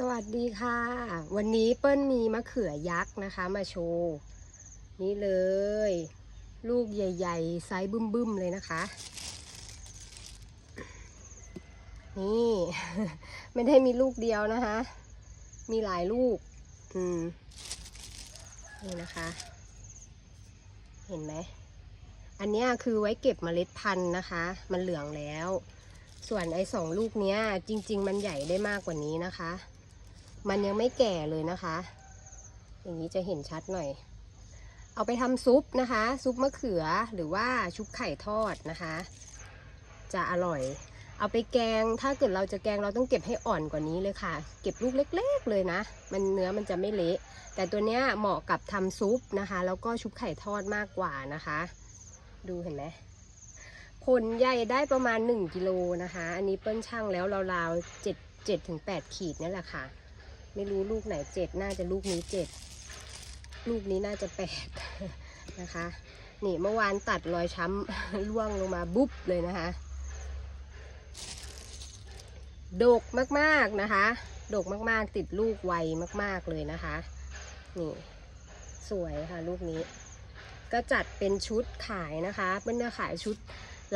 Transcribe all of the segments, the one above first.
สวัสดีค่ะ วันนี้เปิ้ลมีมะเขือยักษ์นะคะ มาโชว์นี่เลย ลูกใหญ่ๆไซส์บึ้มๆเลยนะคะ นี่ ไม่ได้มีลูกเดียวนะคะ มีหลายลูก อืมนี่นะคะ เห็นไหมอันเนี้ยคือไว้เก็บเมล็ดพันธุ์นะคะ มันเหลืองแล้ว ส่วนไอ้สองลูกเนี้ย จริง ๆ มันใหญ่ได้มากกว่านี้นะคะ มันยังไม่แก่เลยนะคะ อย่างนี้จะเห็นชัดหน่อย เอาไปทำซุปนะคะ ซุปมะเขือหรือว่าชุบไข่ทอดนะคะ จะอร่อย เอาไปแกง ถ้าเกิดเราจะแกงเราต้องเก็บให้อ่อนกว่านี้เลยค่ะ เก็บลูกเล็ก ๆ เลยนะ มันเนื้อมันจะไม่เละ แต่ตัวเนี้ยเหมาะกับทำซุปนะคะ แล้วก็ชุบไข่ทอดมากกว่านะคะ ดูเห็นไหมผลใหญ่ได้ประมาณ 1 กิโลนะคะ อันนี้เปิ้ลช่างแล้วราวๆ7 7ถึง8ขีดนี่แหละค่ะ ไม่รู้ลูกไหนเจ็ดน่าจะลูกนี้เจ็ดลูกนี้น่าจะแปดนะคะ นี่เมื่อวานตัดรอยช้ำร่วงลงมาบุ๊บเลยนะคะดกมากๆนะคะดกมากๆ ติดลูกไวมาก ๆเลยนะคะ นี่ สวยค่ะลูกนี้ ก็จัดเป็นชุดขายนะคะ เปิ้ลจะขายชุด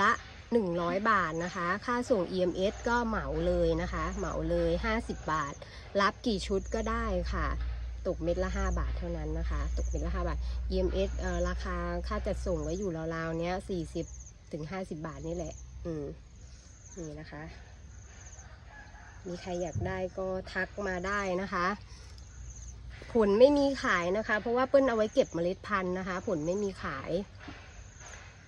ละ 100 บาทนะคะ ค่าส่ง EMS ก็เหมาเลยนะคะ เหมาเลย 50 บาท รับกี่ชุดก็ได้ค่ะ ตกเม็ดละ 5 บาทเท่านั้นนะคะ ตกเม็ดละ 5 บาท EMS เอ่อราคาค่าจัดส่งก็อยู่ราวๆเนี้ย40ถึง50 บาทนี่แหละ อืม นี่นะคะ มีใครอยากได้ก็ทักมาได้นะคะผลไม่มีขายนะคะ เพราะว่าเปิ้ลเอาไว้เก็บเมล็ดพันธุ์นะคะ ผลไม่มีขาย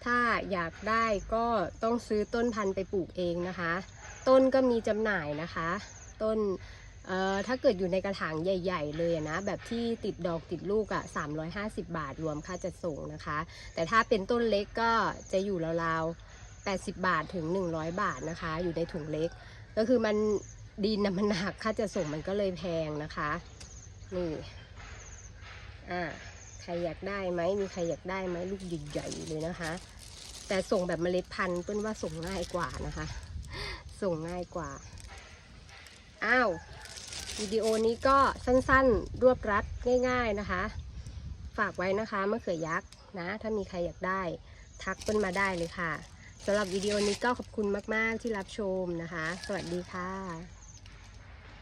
ถ้าอยากได้ก็ต้องซื้อต้นพันธุ์ไปปลูกเองนะคะ ต้นก็มีจำหน่ายนะคะ ต้นเอ่อถ้าเกิดอยู่ในกระถางใหญ่ ๆ เลยนะ แบบที่ติดดอกติดลูกอะ350 บาทรวมค่าจัดส่งนะคะ แต่ถ้าเป็นต้นเล็กก็จะอยู่ราวๆ 80 บาทถึง 100 บาทนะคะ อยู่ในถุงเล็ก ก็คือมันดินนะมันหนักค่าจัดส่งมันก็เลยแพงนะคะ นี่ อ่า ใครอยากได้ไหมมีใครอยากได้ไหมลูกใหญ่ๆเลยนะคะ แต่ส่งแบบเมล็ดพันธุ์เปิ้ลว่าส่งง่ายกว่านะคะ ส่งง่ายกว่าอ้าววิดีโอนี้ก็สั้นๆรวบรัดง่าย ๆนะคะ ฝากไว้นะคะมะเขือยักษ์นะ ถ้ามีใครอยากได้ ทักเปิ้ลมาได้เลยค่ะสำหรับวิดีโอนี้ก็ขอบคุณมาก ๆ ที่รับชมนะคะ สวัสดีค่ะ